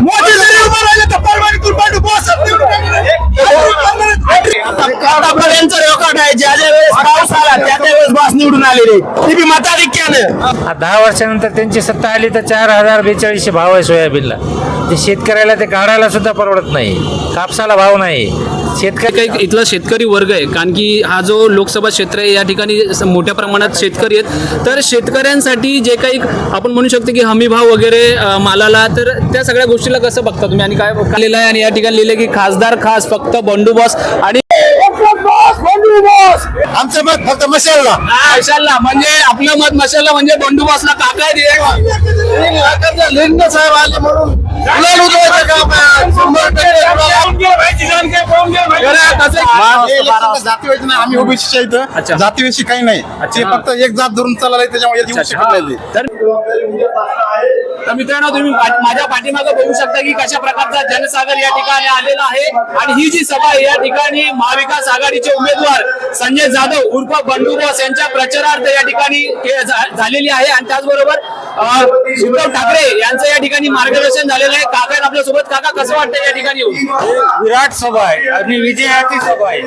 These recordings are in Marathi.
मोदी जरी उभं राहिले तर परभणीतून बंडू बॉसच निवडून येणार. आतापर्यंत रेकॉर्ड आहे. ज्या ज्या वेळेस पाऊस आला त्या त्या वेळेस बॉस निवडून आलेले ती बी मताधिक्यानं. दहा वर्षानंतर त्यांची सत्ता आली तर चार हजार बेचाळीसशे भाव आहे सोयाबीनला. ते शेतकऱ्याला ते काढायला सुद्धा परवडत नाही. कापसाला भाव नाही. शेतकरी काही इथला शेतकरी वर्ग आहे कारण की हा जो लोकसभा क्षेत्र आहे या ठिकाणी मोठ्या प्रमाणात शेतकरी आहेत. तर शेतकऱ्यांसाठी जे काही आपण म्हणू शकतो की हमी भाव वगैरे मालाला तर त्या सगळ्या गोष्टीला कसं बघता तुम्ही? आणि काय लिहिलं आहे आणि या ठिकाणी लिहिलं की खासदार खास फक्त बंडू बॉस आणि आमचं मत फक्त मशालला. मशालला. म्हणजे आपलं मत मशालला म्हणजे बंडू बॉसला काका लिंग साहेब आले म्हणून आम्ही. इथं. जातीविषयी काही नाही. ते. फक्त एक जात धरून चालला त्याच्यामुळे. तर तर मित्रांनो तुम्ही माझ्या पाठीमागे बघू शकता की कशा प्रकारचा जनसागर या ठिकाणी आलेला आहे. आणि ही जी सभा आहे या ठिकाणी महाविकास आघाडीचे उमेदवार संजय जाधव उर्फ बंडू बॉस यांच्या प्रचारार्थ या ठिकाणी झालेली आहे. आणि त्याचबरोबर उद्धव ठाकरे यांचं या ठिकाणी मार्गदर्शन झालेलं आहे. काका आपल्यासोबत काका कसं वाटतं या ठिकाणी विराट सभा आहे. आणि विजयाची सभा आहे.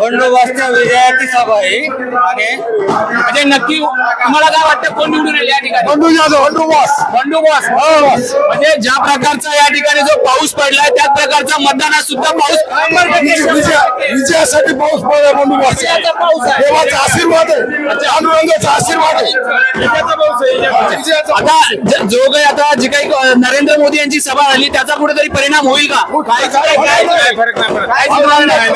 बंडोबस्त विजयाची सभा आहे. आणि म्हणजे नक्की तुम्हाला काय वाटतं? कोण निवडून येईल या ठिकाणी? बंडू जाधव बंडू बॉस. बंडू बॉस. म्हणजे ज्या प्रकारचा या ठिकाणी जो पाऊस पडलाय त्याच प्रकारचा मतदानात सुद्धा पाऊस विजया- विजयासाठी पाऊस पडला बंडू देवाचा आशीर्वाद आहे पांडुरंगाचा आशीर्वाद आहे आता ज- काही आता जे काही नरेंद्र मोदी यांची सभा झाली त्याचा कुठेतरी परिणाम होईल का काय काय काय काय होणार नाही.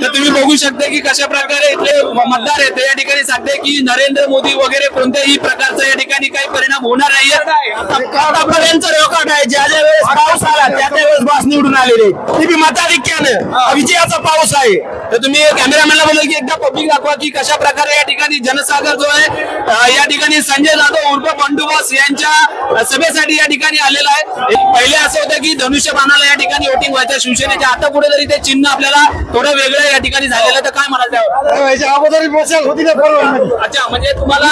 तर तुम्ही बघू शकता की कशा प्रकारे इथले मतदार आहेत ते या ठिकाणी सांगते की नरेंद्र मोदी वगैरे कोणत्याही प्रकारचा या ठिकाणी काही परिणाम होणार नाही आतापर्यंत रेकॉर्ड आहे ज्या ज्या वेळेस पाऊस आला त्या त्या वेळेस बॉस निवडून आलेले ती बी मताधिक्यानं विजयाचा पाऊस आहे तर तुम्ही कॅमेरामॅनला बोलले की एकदा पब्लिक दाखवा की कशा प्रकारे या ठिकाणी जनसागर जो आहे या ठिकाणी संजय जाधव उर्फ बंडू बॉस यांच्या सभेसाठी या ठिकाणी आलेला आहे. पहिले असं होतं की धनुष्यबाणाला या ठिकाणी वोटिंग व्हायचं. शिवसेनेच्या आता कुठेतरी ते चिन्ह आपल्याला थोडं वेगळं या ठिकाणी झालेलं तर काय म्हणाल त्यावर? याच्या अगोदर होती ना अच्छा म्हणजे तुम्हाला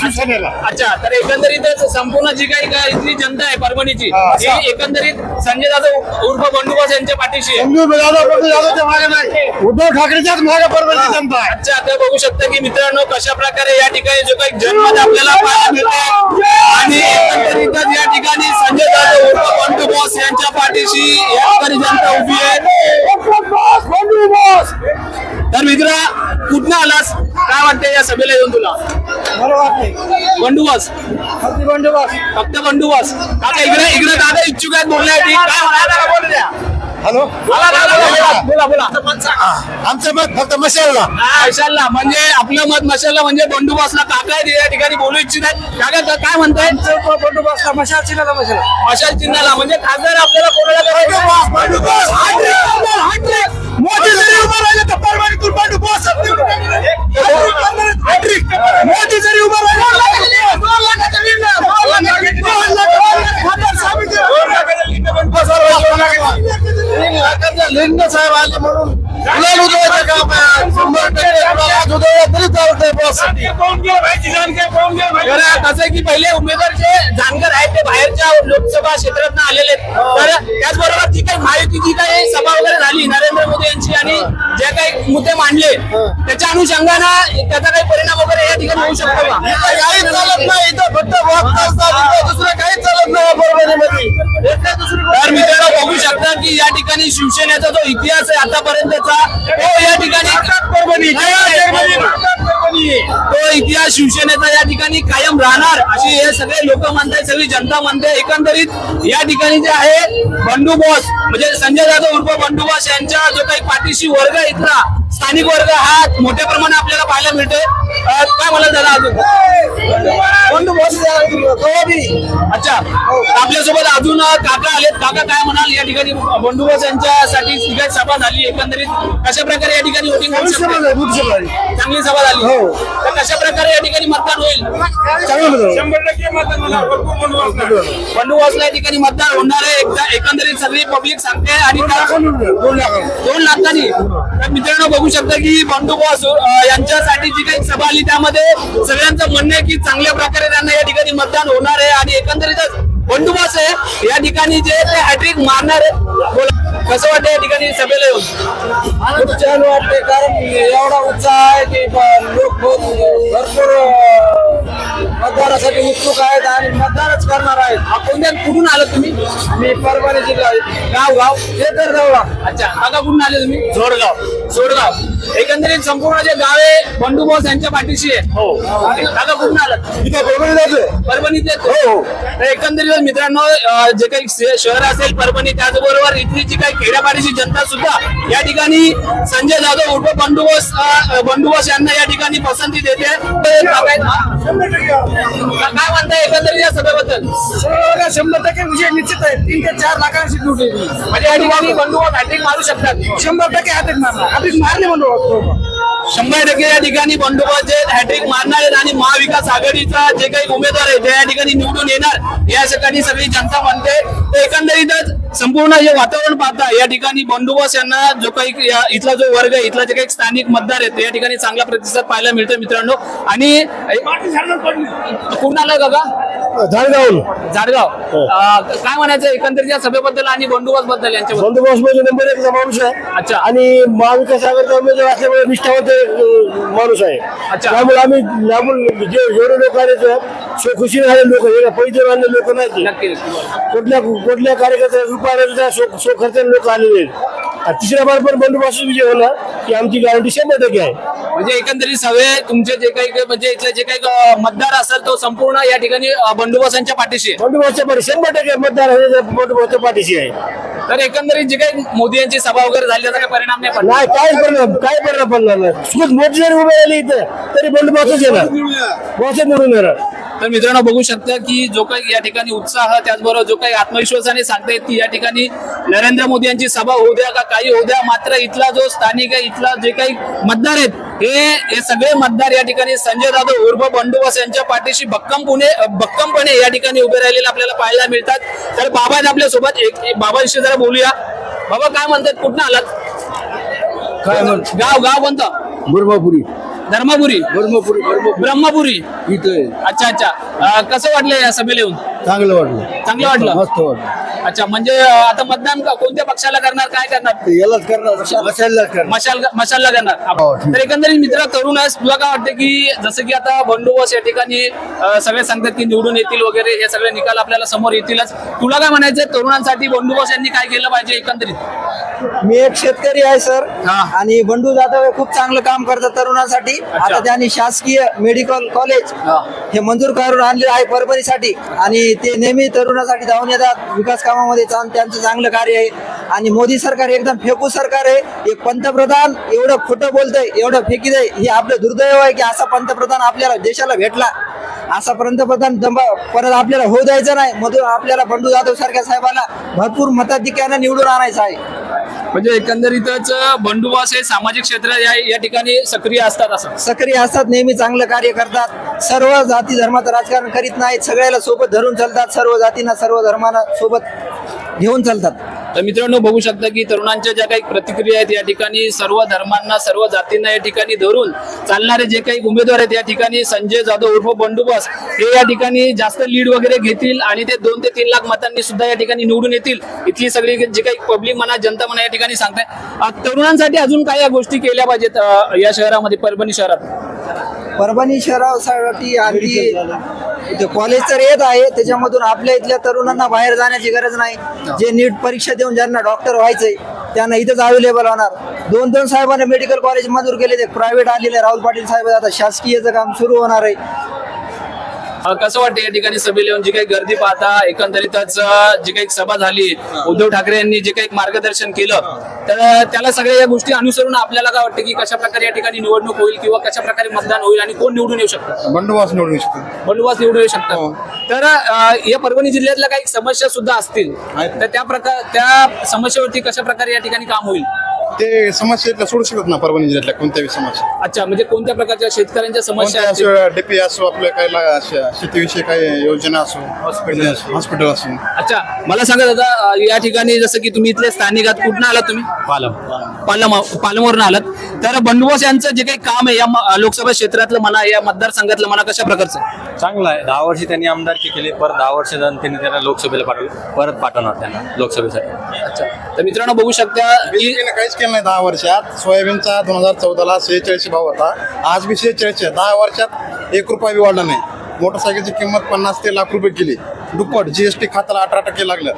शिवसेनेला. अच्छा तर एकंदरीतच संपूर्ण जी काही काय इथली जनता आहे परभणीची एकंदरीत संजय जाधव उर्फ बंडूबास यांच्या पाठीशी उद्धव ठाकरेच्याच मागे परभणी जनता आहे. अच्छा आता बघू शकता की मित्रांनो कशा प्रकारे या ठिकाणी जो काही जन्मत आपल्याला पाहायला मिळते आणि एकंदरीतच या ठिकाणी संजय जाधव उर्फ बंडू बॉस यांच्या पाठीशी या ठिकाणी जनता उभी आहे. तर मित्रा कुठनं आलास? काय वाटतं या सभेला येऊन तुला? बंडू बॉस फक्त बंडू बॉस आता इकडे इकडे दादा इच्छुक आहेत बोलण्यासाठी काय द्या. हॅलो? बोला बोला, बोला बोला बोला आमचं मत फक्त मशालला. मशालला म्हणजे आपलं मत मशालला म्हणजे बंडू बॉसला काका या ठिकाणी बोलू इच्छित आहेत काका क- काय म्हणताय? बंडू बॉसला मशाल चिन्हाला मशाल. मशाल चिन्हाला म्हणजे खासदार आपल्याला कोणाला बंडू बॉस, करायचं मोदी जरी उभं राहिले तर निवडून येणार. हॅट्रिक. मोदी जरी उभं राहिले. लिंग साहेब आले म्हणून गुलाल उधळायचं काम आहे. शंभर टक्के उधळला तरी चालतंय बॉस कसं की पहिले उमेदवार जे जानकर आहेत ते बाहेरच्या लोकसभा क्षेत्रात आलेले आहेत तर त्याचबरोबर जी काही माहिती जी काही सभा वगैरे झाली आणि जे काही मुद्दे मांडले त्याच्या अनुषंगानं त्याचा काही परिणाम वगैरे या ठिकाणी होऊ शकतो का? काहीच चालत नाही इथं फक्त चालतात इथं दुसरं काहीच चालत नाही परभणीमध्ये. तर मित्रांनो बघू शकता की या ठिकाणी शिवसेनेचा जो इतिहास आहे आतापर्यंतचा तो या ठिकाणी परभणी तो इतिहास शिवसेनेचा या ठिकाणी कायम राहणार. अशी हे सगळे लोक मानताय सगळी जनता म्हणते. एकंदरीत या ठिकाणी जे आहे बंडू बॉस म्हणजे संजय जाधव उर्फ बंडू बॉस यांच्या जो काही पाठीशी वर्ग आहे इथला स्थानिक वर्ग हा मोठ्या प्रमाणात आपल्याला पाहायला मिळतोय. काय मला दादा अजून? बंडू बॉस अच्छा. आपल्यासोबत अजून काका आलेत. काका काय म्हणाल? या ठिकाणी बंडू बॉस यांच्यासाठी काही सभा झाली. एकंदरीत कशा प्रकारे या ठिकाणी वोटिंग होऊ शकते? चांगली सभा झाली. हो. तर कशा प्रकारे या ठिकाणी मतदान होईल? बंडू बॉसला या ठिकाणी मतदान होणार आहे. एकदा एकंदरीत सगळी पब्लिक सांगते आणि दोन लाखांनी. तर मित्रांनो बघू सांगू शकता की बंडू यांच्यासाठी जी काही सभा आली त्यामध्ये सगळ्यांचं म्हणणं आहे की चांगल्या प्रकारे त्यांना या ठिकाणी मतदान होणार आहे. आणि एकंदरीतच बंडू आहे या ठिकाणी जे ते हॅट्रिक मारणार आहे कसं वाटतं या ठिकाणी सभेला येऊन? खूप छान वाटते कारण एवढा उत्साह आहे की लोक भरपूर अं, मतदानासाठी उत्सुक आहेत आणि मतदानच करणार आहेत. कोणत्या कुठून आलात तुम्ही? मी परभणी जिल्हा गाव गाव. हे तर जवळ. अच्छा काका कुठून आले तुम्ही जोडगाव. जोडगाव. एकंदरीत संपूर्ण जे गाव आहे बंडू बॉस यांच्या पाठीशी आहे हो. काका कुठून आलात? इथं परभणी जातोय परभणीतले हो, हो. तर एकंदरीत मित्रांनो अं, जे काही शे- शहर असेल परभणी त्याचबरोबर इथली जी काही खेड्यापाडीची जनता सुद्धा या ठिकाणी संजय जाधव उर्फ बंडोबस बंडोबस यांना या ठिकाणी पसंती देते. काय काय म्हणताय एकंदरीत या सभेबद्दल? शंभर टक्के विजय निश्चित आहे. तीन ते चार लाखांची लूट आहे. म्हणजे या ठिकाणी बंडोबस हॅट्रिक मारू शकतात. शंभर टक्के हातात मारणार. हातात मारले म्हणतो शंभर टक्के या ठिकाणी बंडोबस्त जे हॅट्रिक मारणार आहेत आणि महाविकास आघाडीचा जे काही उमेदवार आहे ते या ठिकाणी निवडून येणार. या ठिकाणी सगळी जनता म्हणते तर एकंदरीतच संपूर्ण हे वातावरण पाहता या ठिकाणी बंडोबस्त यांना जो काही इथला जो वर्ग आहे इथला जे काही स्थानिक मतदार आहेत या ठिकाणी चांगला प्रतिसाद पाहायला मिळतो मित्रांनो. आणि कुठून आलाय काका झाडगावून जाडगाव अं, काय म्हणायचं एकंदरीत या सभेबद्दल आणि बंडोबस्त बद्दल यांच्याबद्दल? बंदोबस्त म्हणजे नंबर एकचा माणूस आहे. अच्छा. आणि महाविकास आघाडीचा उमेदवार असल्यामुळे निष्ठावंत अं, माणूस आहे. अच्छा. त्यामुळे आम्ही लांबून जे जेवढे लोक आले ते स्वखुशी झाले लोक हे पैसे आणले लोक नाही ते. नक्की नक्की. कुठल्या कुठल्या कार्यकर्त्या रुपया सो खर्चाने लोक आलेले आहेत. आणि तिसऱ्या बार पण बंदोबस्त विजय होणार की आमची गॅरंटी शंभर टक्के आहे म्हणजे एकंदरीत सगळे तुमचे जे काही म्हणजे इथले जे काही अं, मतदार असेल तो संपूर्ण या ठिकाणी अं, बंडोबस्तांच्या पाठीशी आहे. बंदोबस्तच्या पाठी शंभर टक्के मतदार आहे बंदोबस्तच्या पाठीशी आहे तर एकंदरीत जे काही मोदी यांची सभा वगैरे झाली त्याचा काही परिणाम नाही पडला नाही काय परिणाम काय परिणाम पडणार नाही. मोठी जरी उभे राहिले इथं तरी बंदोबस्तच येणार. बॉस निवडून येणार. तर मित्रांनो बघू शकता की जो काही या ठिकाणी उत्साह त्याचबरोबर जो काही आत्मविश्वासाने सांगतायत की या ठिकाणी नरेंद्र मोदी यांची सभा होऊ द्या का काही होऊ द्या मात्र इथला जो स्थानिक आहे इथला जे काही मतदार आहेत हे हे सगळे मतदार या ठिकाणी संजय जाधव उर्फ बंडोबस यांच्या पाठीशी भक्कम पुणे भक्कमपणे या ठिकाणी उभे राहिलेले आपल्याला पाहायला मिळतात. तर बाबा आपल्यासोबत एक बाबांशी जरा बोलूया. बाबा काय म्हणतात? कुठं आलात? काय म्हण गाव गाव कोणतं? बुरबापुरी धर्मापुरी. बुरबापुरी ब्रह्मपुरी. इथं अच्छा अच्छा. कसं वाटलं या सभेला येऊन? चांगलं वाटलं. चांगलं वाटलं. मस्त वाटलं. अच्छा म्हणजे आता मतदान का- कोणत्या पक्षाला करणार काय करणार? यालाच करणार मशाललाच करणार. मशाल मशालला करणार. हो, ठीक. तर एकंदरीत मित्र तरुण आहेस तुला काय वाटतं की जसं की आता बंडोबस या ठिकाणी अं, सगळे सांगतात की निवडून येतील वगैरे हे सगळे निकाल आपल्याला समोर येतीलच. तुला काय म्हणायचंय तरुणांसाठी बंडोबस यांनी काय केलं पाहिजे एकंदरीत? मी एक शेतकरी आहे सर. हा. आणि बंडू जाधव हे खूप चांगलं काम करतात तरुणांसाठी. आता त्यांनी शासकीय मेडिकल कॉलेज हा. हे मंजूर करून आणले आहे परभणीसाठी. आणि ते नेहमी तरुणासाठी धावून येतात विकास कामामध्ये त्यांचं चांगलं कार्य आहे. आणि मोदी सरकार एकदम फेकू सरकार आहे. एक पंतप्रधान एवढं खोटं बोलतंय एवढं फेकीत आहे हे आपलं दुर्दैव आहे की असा पंतप्रधान आपल्याला देशाला भेटला. असा पंतप्रधान परत आपल्याला होऊ द्यायचा नाही. मधून आपल्याला बंडू जाधव सारख्या साहेबाला भरपूर मताधिक्यानं निवडून आणायचं आहे. म्हणजे एकंदरीतच बंडोबस हे सामाजिक क्षेत्र या या ठिकाणी सक्रिय असतात असं. सक्रिय असतात नेहमी चांगलं कार्य करतात. सर्व जाती धर्माचं राजकारण करीत नाहीत. सगळ्याला सोबत धरून चालतात. सर्व जातींना सर्व धर्मांना सोबत घेऊन चालतात. तर मित्रांनो बघू शकता की तरुणांच्या ज्या काही प्रतिक्रिया आहेत या ठिकाणी सर्व धर्मांना सर्व जातींना या ठिकाणी धरून चालणारे जे काही उमेदवार आहेत या ठिकाणी संजय जाधव उर्फ बंडुबस हे या ठिकाणी जास्त लीड वगैरे घेतील आणि ते दोन ते तीन लाख मतांनी सुद्धा या ठिकाणी निवडून येतील. इथली सगळी जी काही पब्लिक म्हणा जनता म्हणा या ठिकाणी सांगताय. तरुणांसाठी अजून काय या गोष्टी केल्या पाहिजेत या शहरामध्ये परभणी शहरात? परभणी शहरासाठी आणखी इथे कॉलेज तर येत आहे त्याच्यामधून आपल्या इथल्या तरुणांना बाहेर जाण्याची गरज नाही. जे नीट परीक्षा देऊन ज्यांना डॉक्टर व्हायचंय त्यांना इथंच अवेलेबल होणार. दोन दोन साहेबांना मेडिकल कॉलेज मंजूर केले ते प्रायव्हेट आलेले. राहुल पाटील साहेब आता शासकीयचं काम सुरू होणार आहे. कसं वाटतं या ठिकाणी सभेला येऊन जी काही गर्दी पाहता एकंदरीतच जी काही सभा झाली उद्धव ठाकरे यांनी जे काही मार्गदर्शन केलं तर त्याला सगळ्या या गोष्टी अनुसरून आपल्याला काय वाटतं की कशा प्रकारे या ठिकाणी निवडणूक होईल किंवा कशा प्रकारे मतदान होईल आणि कोण निवडून येऊ शकतं? बंडोबस्त निवडून शकतो. बंडोबस्त निवडून येऊ शकतात तर अं, या परभणी जिल्ह्यातल्या काही समस्या सुद्धा असतील तर त्या प्रकार त्या समस्येवरती कशा प्रकारे या ठिकाणी काम होईल? ते समस्या सोडू शकत ना परभणी जिल्ह्यातल्या कोणत्याही समस्या. अच्छा म्हणजे कोणत्या प्रकारच्या शेतकऱ्यांच्या समस्या असतील? डीपी असो आपल्या काही ला- शेतीविषयी काही योजना असो हॉस्पिटल हॉस्पिटल असो. अच्छा मला सांगा दादा अ, या ठिकाणी जसं की तुम्ही इथले स्थानिक आहात कुठनं आलात तुम्ही? पालम. पालम पालमवरून आलात. तर बंडुबोस यांचं जे काही काम आहे या म- लोकसभा क्षेत्रातलं म्हणा या मतदारसंघातलं म्हणा कशा प्रकारचं? चांगला आहे. दहा वर्षी त्यांनी आमदारकी केली परत दहा वर्ष जाऊन त्यांनी त्यांना लोकसभेला पाठवलं. परत पाठवणार त्यांना लोकसभेसाठी. अच्छा. तर मित्रांनो बघू शकता की काहीच केलं नाही दहा वर्षात. सोयाबीनचा दोन हजार चौदाला शेहेचाळीस भाव होता. आज बी शेहेचाळीस दहा वर्षात एक रुपया बी वाढला नाही. मोटरसायकलची किंमत पन्नास ते लाख रुपये केली दुप्पट जीएसटी खात्याला अठरा टक्के लागलं.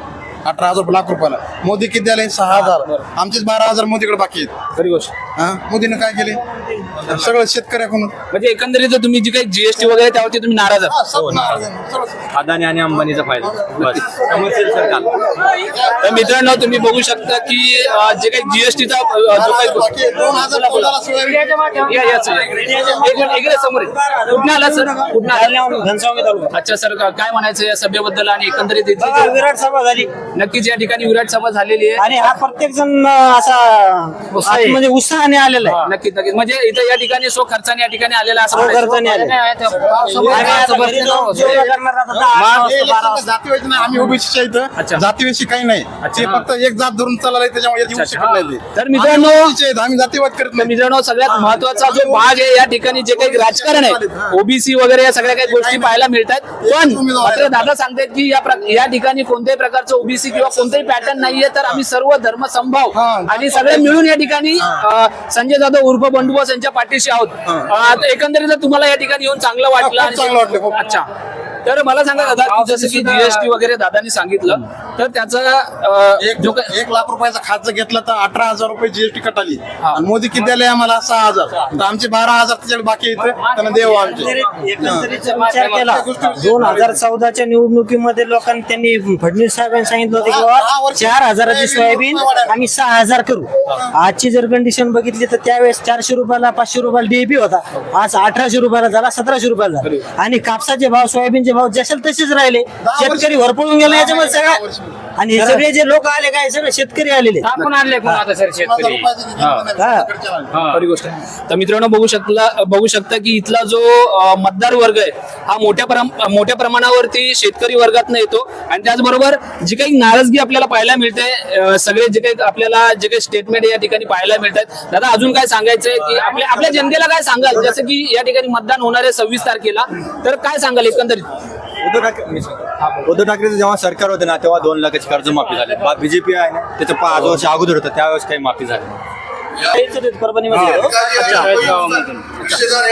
अठरा हजार लाख रुपयाला. मोदी किती आले सहा हजार. आमचेच बारा हजार मोदीकडे बाकी आहेत. खरी गोष्ट. हा? मोदीनं काय केले सगळं शेतकऱ्याकडून. म्हणजे एकंदरीत तुम्ही जी काही जीएसटी वगैरे त्यावरती तुम्ही नाराज आहात? हा. अदानी आणि अंबानीचा फायदा. बस. कमर्शियल सरकार. तर मित्रांनो तुम्ही बघू शकता की अ, जे काही जीएसटीचा जो काही बाकी आहे. दोन हजार चौदाला सोयाबीन या, या, सर. एक मिनिट, इकडे समोर. कुठनं आला सर? कुठनं आला? अच्छा सर का- काय म्हणायचं या सभेबद्दल आणि एकंदरीत जी- विराट सभा झाली. नक्कीच या ठिकाणी विराट सभा झालेली आहे. आणि हा प्रत्येक जण असा उत्साही. म्हणजे उत्साहाने आलेला आहे. नक्कीच नक्कीच. म्हणजे इथं या ठिकाणी सो खर्चाने या ठिकाणी आलेला असं म्हणायचं. खर्चाने आलेला. आणि आता घरी जाऊन जेवण करणार आता दहा, अकरा हे वाजता, बारा इलेक्शनला वाजता. जातीवादी नाही आम्ही ओबीसीच्या अच्छा. इथं. जातीविषयी काही नाही. ते फक्त एक जात धरून चालला त्याच्यामुळे येऊ शकत नाही. ते. तर मित्रांनो- आम्ही OBC आहेत, आम्ही जातीवाद करत नाही. मित्रांनो सगळ्यात महत्त्वाचा जो भाग आहे या ठिकाणी जे काही राजकारण आहे ओबीसी वगैरे या सगळ्या काही गोष्टी पाहायला मिळतात पण मात्र दादा सांगतायत की या प्र- या ठिकाणी कोणत्याही प्रकारचं ओबीसी किंवा कोणतेही पॅटर्न नाहीये तर आम्ही सर्व धर्म संभाव हा. आणि सगळे मिळून या ठिकाणी अ, संजय जाधव उर्फ बंडुबोस यांच्या पाठीशी आहोत. एकंदरीत तुम्हाला या ठिकाणी येऊन चांगलं वाटलं खूप चांगलं वाटलं, खूप. अच्छा. तर मला सांगा दादा जसं की जीएसटी वगैरे दादानी सांगितलं तर त्याचा एक जो काही एक लाख रुपयाचा खात घेतला तर अठरा हजार रुपये जीएसटी कटाली. हा. आणि मोदी किती आले आम्हाला? सहा हजार. तर आमचे बारा हजार त्याच्याकडे बाकी येतं त्यांना देऊ आमचे. एकंदरीत विचार केला. दोन हजार चौदाच्या निवडणुकीमध्ये लोकांनी त्यांनी फडणवीस साहेबांनी सांगितलं होतं की बाबा चार हजाराची सोयाबीन आम्ही सहा हजार करू. आजची जर कंडिशन बघितली तर त्यावेळेस चारशे रुपयाला पाचशे रुपयाला डीएपी होता. आज अठराशे रुपयाला झाला सतराशे रुपयाला झाला. आणि कापसाचे भाव सोयाबीनचे भाव जसे तसेच राहिले. शेतकरी भरपळून गेला याच्यामध्ये सगळ्या आणि हे सगळे जे लोक आले काय सगळे शेतकरी आलेले. आपण आणले कोण आता सर शेतकरी? खरी गोष्ट आहे. तर मित्रांनो बघू शकला बघू शकता की इथला जो अ, मतदार वर्ग आहे हा मोठ्या प्रम- मोठ्या प्रमाणावरती शेतकरी वर्गात येतो. आणि त्याचबरोबर जी काही नाराजगी आपल्याला पाहायला मिळते अ, सगळे जे काही आपल्याला जे काही स्टेटमेंट या ठिकाणी पाहायला मिळतात. दादा अजून काय सांगायचंय की आपल्या आपल्या जनतेला काय सांगाल? जसं की या ठिकाणी मतदान होणार आहे सव्वीस तारखेला. तर काय सांगाल एकंदरीत? उद्धव ठाकरे उद्धव ठाकरेचं जेव्हा सरकार होते ना तेव्हा दोन लाखाची कर्जमाफी झाली. बीजेपी आहे ना त्याचं पाच वर्ष अगोदर होतं त्यावेळेस काही माफी झाली परभणीमध्ये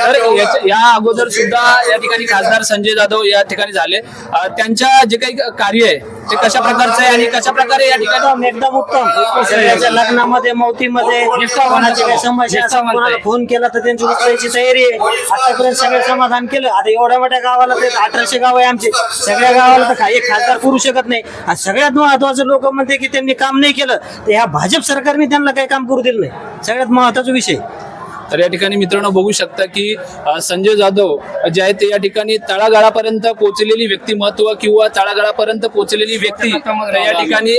तर या अगोदर सुद्धा या ठिकाणी खासदार संजय जाधव या ठिकाणी झाले. त्यांच्या जे काही कार्य आहे ते कशा प्रकारचं आहे आणि कशा प्रकारे या ठिकाणी एकदम एकदम उत्तम. लग्नामध्ये मौतीमध्ये कोणाची काही समस्या असेल, कोणाला फोन केला तर त्यांची उचलायची तयारी आहे. आतापर्यंत सगळं समाधान केलं. आता एवढ्या मोठ्या गावाला ते अठराशे गाव आहे आमचे. सगळ्या गावाला तर काही खासदार करू शकत नाही. आणि सगळ्यात महत्वाचं लोक म्हणते की त्यांनी काम नाही केलं. तर ह्या भाजप सरकारने त्यांना काही काम करू दिलं नाही. सगळ्यात महत्त्वाचा विषय. तर या ठिकाणी मित्रांनो बघू शकता की संजय जाधव जे आहे ते या ठिकाणी तळागाळापर्यंत पोहोचलेली व्यक्तिमत्व किंवा तळागाळापर्यंत पोहोचलेली व्यक्ती तर या ठिकाणी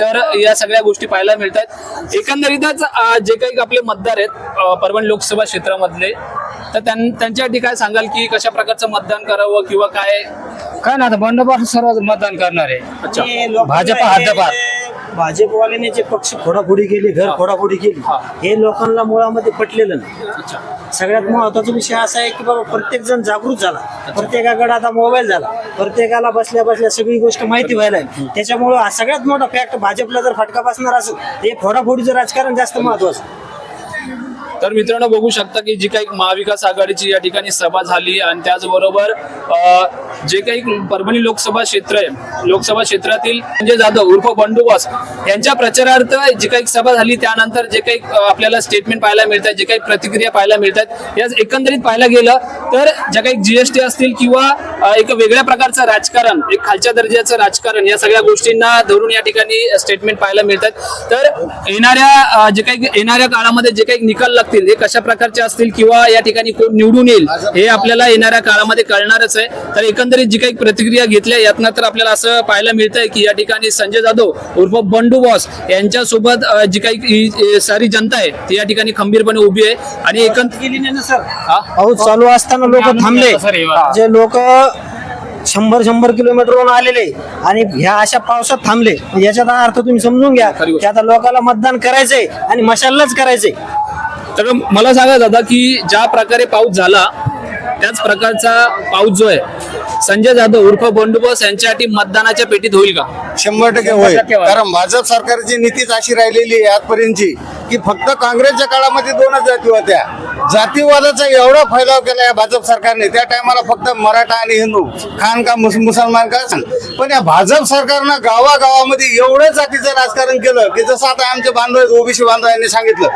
तर या सगळ्या गोष्टी पाहायला मिळतात. एकंदरीतच जे काही आपले मतदार आहेत परभणी लोकसभा क्षेत्रामधले तर त्यां- त्यांच्यासाठी काय सांगाल की कशा प्रकारचं मतदान करावं किंवा काय? काय ना आता बंडोबस्त सर्व मतदान करणार. आहे भाजप हद्दपार. भाजपवाल्याने जे पक्ष फोडाफोडी केली घर फोडाफोडी केली हे. लोकांना मुळामध्ये पटलेलं नाही. सगळ्यात महत्त्वाचा विषय असा आहे की बाबा प्रत्येक जण जागृत झाला. प्रत्येकाकडे आता मोबाईल झाला. प्रत्येकाला बसल्या बसल्या सगळी गोष्ट माहिती व्हायला. त्याच्यामुळं हा सगळ्यात मोठा फॅक्ट भाजपला जर फटका बसणार असेल तर हे फोडाफोडीचं राजकारण जास्त महत्वाचं तर मित्रांनो बघू शकता की जी काही महाविकास आघाडीची या ठिकाणी सभा झाली आणि त्याचबरोबर जे काही परभणी लोकसभा क्षेत्र आहे लोकसभा क्षेत्रातील संजय जाधव उर्फ बंडोबस यांच्या प्रचारार्थ जी काही सभा झाली त्यानंतर जे काही आपल्याला स्टेटमेंट पाहायला मिळतात जे काही प्रतिक्रिया पाहायला मिळतात या एकंदरीत पाहायला गेलं तर ज्या काही जीएसटी असतील किंवा एक वेगळ्या प्रकारचं राजकारण एक खालच्या दर्जाचं राजकारण या सगळ्या गोष्टींना धरून या ठिकाणी स्टेटमेंट पाहायला मिळतात. तर येणाऱ्या जे काही येणाऱ्या काळामध्ये जे काही निकाल लागतील हे कशा प्रकारचे असतील किंवा या ठिकाणी कोण निवडून येईल हे आपल्याला येणाऱ्या काळामध्ये कळणारच आहे. तर एकंदर एकंदरीत जी काही प्रतिक्रिया घेतल्या यातनं तर आपल्याला असं पाहायला मिळतंय की या ठिकाणी संजय जाधव उर्फ बंडू बॉस यांच्यासोबत जी काही सारी जनता आहे ती या ठिकाणी खंबीरपणे उभी आहे. आणि एकंदरीत गेली नाही ना सर पाऊस चालू असताना लोक थांबले. जे लोक शंभर शंभर किलोमीटरवरून आलेले आणि ह्या अशा पावसात थांबले. याचा अर्थ तुम्ही समजून घ्या की आता लोकांना मतदान करायचंय आणि मशाललाच करायचंय. तर मला सांगा दादा की ज्या प्रकारे पाऊस झाला त्याच प्रकारचा पाऊस जो आहे संजय जाधव उर्फ बंडू बॉस यांच्यासाठी मतदानाच्या पेटीत होईल का? शंभर टक्के होईल. कारण भाजप सरकारची नीतीच अशी राहिलेली आहे आजपर्यंतची. की फक्त काँग्रेसच्या काळामध्ये दोनच जाती होत्या. जातीवादाचा एवढा फैलाव केला या भाजप सरकारने. त्या टायमाला फक्त मराठा आणि हिंदू. खान का मुस- मुसलमान का पण या भाजप सरकारनं गावागावामध्ये एवढं जातीचं राजकारण केलं की जसं आता आमचे बांधव आहेत ओबीसी बांधव यांनी सांगितलं.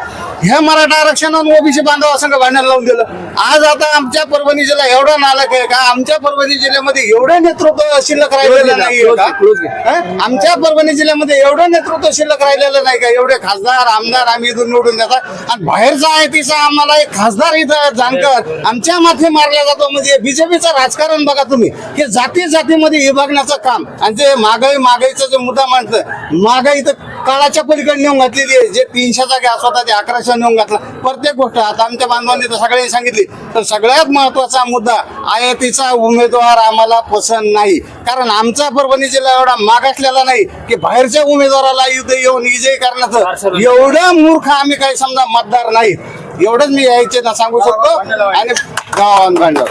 ह्या मराठा आरक्षणानं ओबीसी बांधव संघ भांडण लावून दिलं? आज आता आमच्या परभणी जिल्हा एवढा नालक आहे का? आमच्या परभणी जिल्ह्यामध्ये एवढं नेतृत्व शिल्लक राहिलेलं नाही? आमच्या परभणी जिल्ह्यामध्ये एवढं नेतृत्व शिल्लक राहिलेलं नाही का? एवढे खासदार आमदार आम्ही इथून निवडून देतात आणि बाहेरचा आहे तिचा आम्हाला एक खासदार इथं जाणकर. आमच्या माथे मारला जातो म्हणजे बीजेपीचं राजकारण बघा तुम्ही. हे जाती जातीमध्ये विभागण्याचं काम. आणि जे महागाई महागाईचा जो मुद्दा मांडतं महागाई तर काळाच्या पलीकडे नेऊन घातलेली आहे. जे तीनशेचा गॅस होता ते अकराशे नेऊन घातला. प्रत्येक गोष्ट आता आमच्या बांधवांनी तर सगळ्यांनी सांगितली. तर सगळ्यात महत्त्वाचा मुद्दा आयातीचा उमेदवार आम्हाला पसंत नाही. कारण आमचा परभणी जिल्हा एवढा मागासलेला नाही की बाहेरच्या उमेदवाराला युद्ध येऊन विजयी करण्याचं एवढं मूर्ख आम्ही काही समजा मतदार नाहीत. एवढंच मी यायचे ना सांगू शकतो. आणि गावात भांडव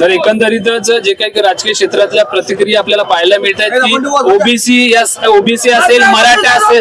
तर एकंदरीतच जे काही राजकीय क्षेत्रातल्या प्रतिक्रिया आपल्याला पाहायला मिळत आहेत की ओबीसी ओबीसी असेल मराठा असेल.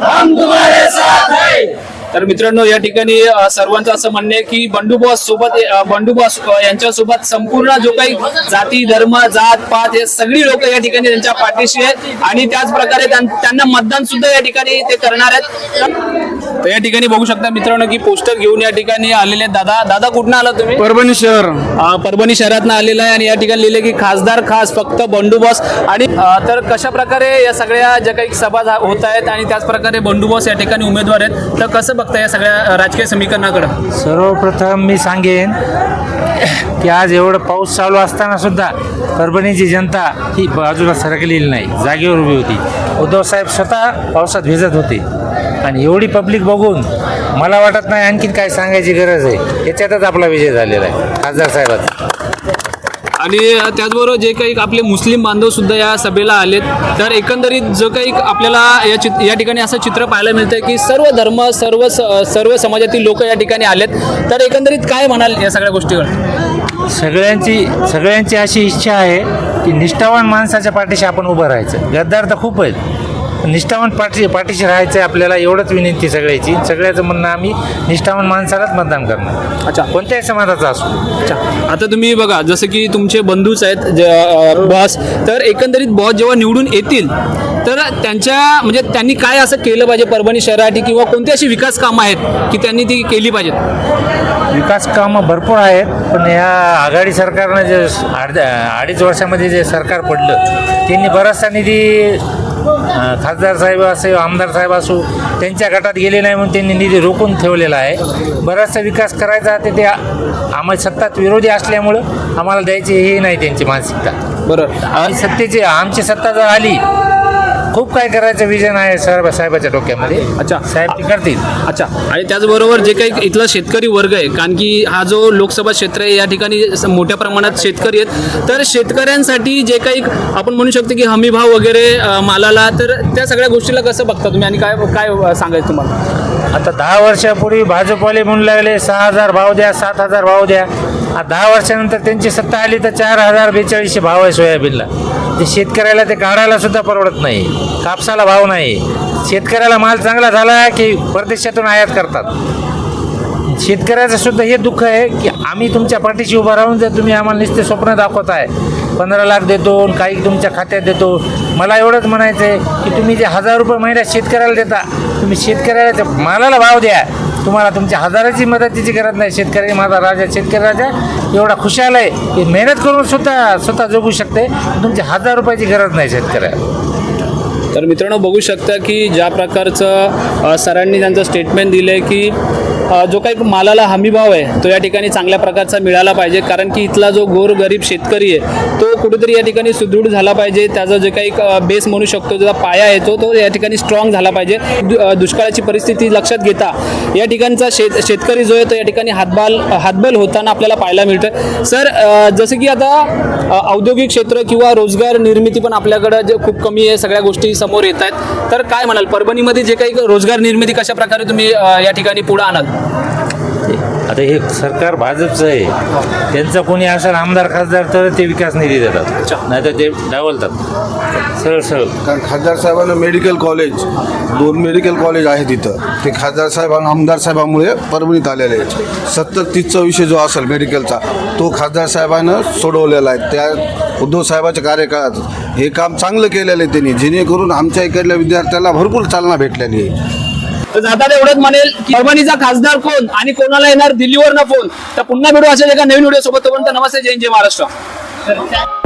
हम तुम्हारे साथ हैं तर मित्रांनो या ठिकाणी सर्वांचं असं म्हणणं आहे की बंडू बॉस सोबत अ, बंडू बॉस अ, यांच्यासोबत संपूर्ण जो काही जाती धर्म जात पात हे सगळी लोक या ठिकाणी त्यांच्या पाठीशी आहेत. आणि त्याच प्रकारे त्यां- त्यांना मतदान सुद्धा या ठिकाणी ते करणार आहेत. तर या ठिकाणी बघू शकता मित्रांनो की पोस्टर घेऊन या ठिकाणी आलेले आहेत दादा. दादा कुठनं आला तुम्ही? परभणी शहर. परभणी शहरातनं आलेलं आहे आणि या ठिकाणी लिहिले की खासदार खास फक्त बंडू बॉस. आणि तर कशा प्रकारे या सगळ्या ज्या काही सभा होत आहेत आणि त्याच प्रकारे बंडू बॉस या ठिकाणी उमेदवार आहेत तर कसं बघता या सगळ्या राजकीय समीकरणाकडं? सर्वप्रथम मी सांगेन की आज एवढं पाऊस चालू असताना सुद्धा परभणीची जनता ही बाजूला सरकलेली नाही जागेवर उभी होती. उद्धव साहेब स्वतः पावसात भिजत होते. आणि एवढी पब्लिक बघून मला वाटत नाही आणखीन काय सांगायची गरज आहे. याच्यातच आपला विजय झालेला आहे. खासदार साहेबाचा. आणि त्याचबरोबर जे काही आपले मुस्लिम बांधव सुद्धा या सभेला आलेत तर एकंदरीत जो काही आपल्याला या चित या ठिकाणी असं चित्र पाहायला मिळतं की सर्व धर्म सर्व स- सर्व समाजातील लोक या ठिकाणी आलेत. तर एकंदरीत काय म्हणाल या सगळ्या गोष्टीवर? सगळ्यांची सगळ्यांची अशी इच्छा आहे की निष्ठावान माणसाच्या पाठीशी आपण उभं राहायचं. गद्दार तर खूप आहेत. निष्ठावान पाठी पाठीशी राहायचं आहे आपल्याला एवढंच विनंती सगळ्याची. सगळ्याचं म्हणणं आम्ही निष्ठावान माणसालाच मतदान करणार. अच्छा. कोणत्याही समाजाचा असो. अच्छा. आता तुम्ही बघा जसं की तुमचे बंधूच आहेत बॉस तर एकंदरीत बॉस जेव्हा निवडून येतील तर त्यांच्या म्हणजे त्यांनी काय असं केलं पाहिजे परभणी शहरासाठी किंवा कोणती अशी विकास कामं आहेत की त्यांनी ती केली पाहिजेत? विकास कामं भरपूर आहेत पण या आघाडी सरकारनं जे अडीच वर्षामध्ये जे सरकार पडलं त्यांनी बराचसा निधी खासदार साहेब असो आमदार साहेब असो त्यांच्या गटात गेले नाही म्हणून त्यांनी निधी रोखून ठेवलेला आहे. बराचसा विकास करायचा ते ते आम्हाला सत्तात विरोधी असल्यामुळं आम्हाला द्यायची हे नाही त्यांची मानसिकता. बरं. आणि सत्तेची आमची सत्ता जर आली खूप काय करायचं विजन आहे सर साहेबाच्या डोक्यामध्ये. अच्छा. साहेब ते करतील. अच्छा. आणि त्याचबरोबर जे काही इथला शेतकरी वर्ग आहे कारण की हा जो लोकसभा क्षेत्र आहे या ठिकाणी मोठ्या प्रमाणात शेतकरी आहेत तर शेतकऱ्यांसाठी जे काही आपण म्हणू शकतो की हमी भाव वगैरे मालाला तर त्या सगळ्या गोष्टीला कसं बघता तुम्ही? आणि काय काय सांगायचं तुम्हाला? आता दहा वर्षापूर्वी भाजपवाले म्हणू लागले सहा हजार भाव द्या सात हजार भाव द्या. दहा वर्षानंतर त्यांची सत्ता आली तर चार हजार बेचाळीसशे भाव आहे सोयाबीनला. ते शेतकऱ्याला ते काढायला सुद्धा परवडत नाही. कापसाला भाव नाही. शेतकऱ्याला माल चांगला झाला की परदेशातून आयात करतात. शेतकऱ्याचं सुद्धा हे दुःख आहे की आम्ही तुमच्या पाठीशी उभं राहून जर तुम्ही आम्हाला नुसते स्वप्न दाखवताय पंधरा लाख देतो आणि काही तुमच्या खात्यात देतो मला एवढंच म्हणायचं आहे की तुम्ही जे हजार रुपये महिन्यात शेतकऱ्याला देता तुम्ही शेतकऱ्याला त्या मालाला भाव द्या. तुम्हाला तुमच्या हजाराची मदतीची गरज नाही. शेतकरी माझा राजा शेतकरी राजा एवढा खुशाल आहे की मेहनत करून स्वतः स्वतः जगू शकते. तुमच्या हजार रुपयाची गरज नाही शेतकऱ्याला. तर मित्रांनो बघू शकता की ज्या प्रकारचं सरांनी त्यांचं स्टेटमेंट दिलं आहे की जो काही मालाला हमीभाव आहे तो या ठिकाणी चांगल्या प्रकारचा मिळाला पाहिजे. कारण की इथला जो गोर गरीब शेतकरी आहे तो कुठेतरी या ठिकाणी सुदृढ झाला पाहिजे. त्याचा जे काही बेस म्हणू शकतो ज्याचा पाया आहे तो तो या ठिकाणी स्ट्रॉंग झाला पाहिजे. दु- दुष्काळाची परिस्थिती लक्षात घेता या ठिकाणचा शेत शेतकरी जो आहे तो या ठिकाणी हातबाल हातबल होताना आपल्याला पाहायला मिळतं सर जसं की आता औद्योगिक क्षेत्र किंवा रोजगार निर्मिती पण आपल्याकडं जे खूप कमी आहे सगळ्या गोष्टी समोर येत आहेत तर काय म्हणाल? परभणीमध्ये जे काही रोजगार निर्मिती कशा प्रकारे तुम्ही या ठिकाणी पुढे आणाल? आता हे सरकार भाजपचं आहे. त्यांचा कोणी असेल आमदार खासदार तर ते विकास निधी देतात. नाही तर ते डावलतात. सरळ सरळ. कारण खासदार साहेबांना मेडिकल कॉलेज दोन मेडिकल कॉलेज आहे तिथं ते खासदार साहेबांना आमदार साहेबांमुळे परभणीत आलेले आहेत. सत्तर तीसचा विषय जो असेल मेडिकलचा तो खासदार साहेबांना सोडवलेला आहे. त्या उद्धव साहेबाच्या कार्यकाळात हे काम चांगलं केलेलं आहे त्यांनी. जेणेकरून आमच्या इकडल्या विद्यार्थ्याला भरपूर चालना भेटलेली आहे. तर जाता एवढंच म्हणेल की परभणीचा खासदार कोण आणि कोणाला येणार दिल्लीवर ना फोन? तर पुन्हा भेटू असेल एका नवीन व्हिडिओ सोबत नमस्ते जय जय महाराष्ट्र.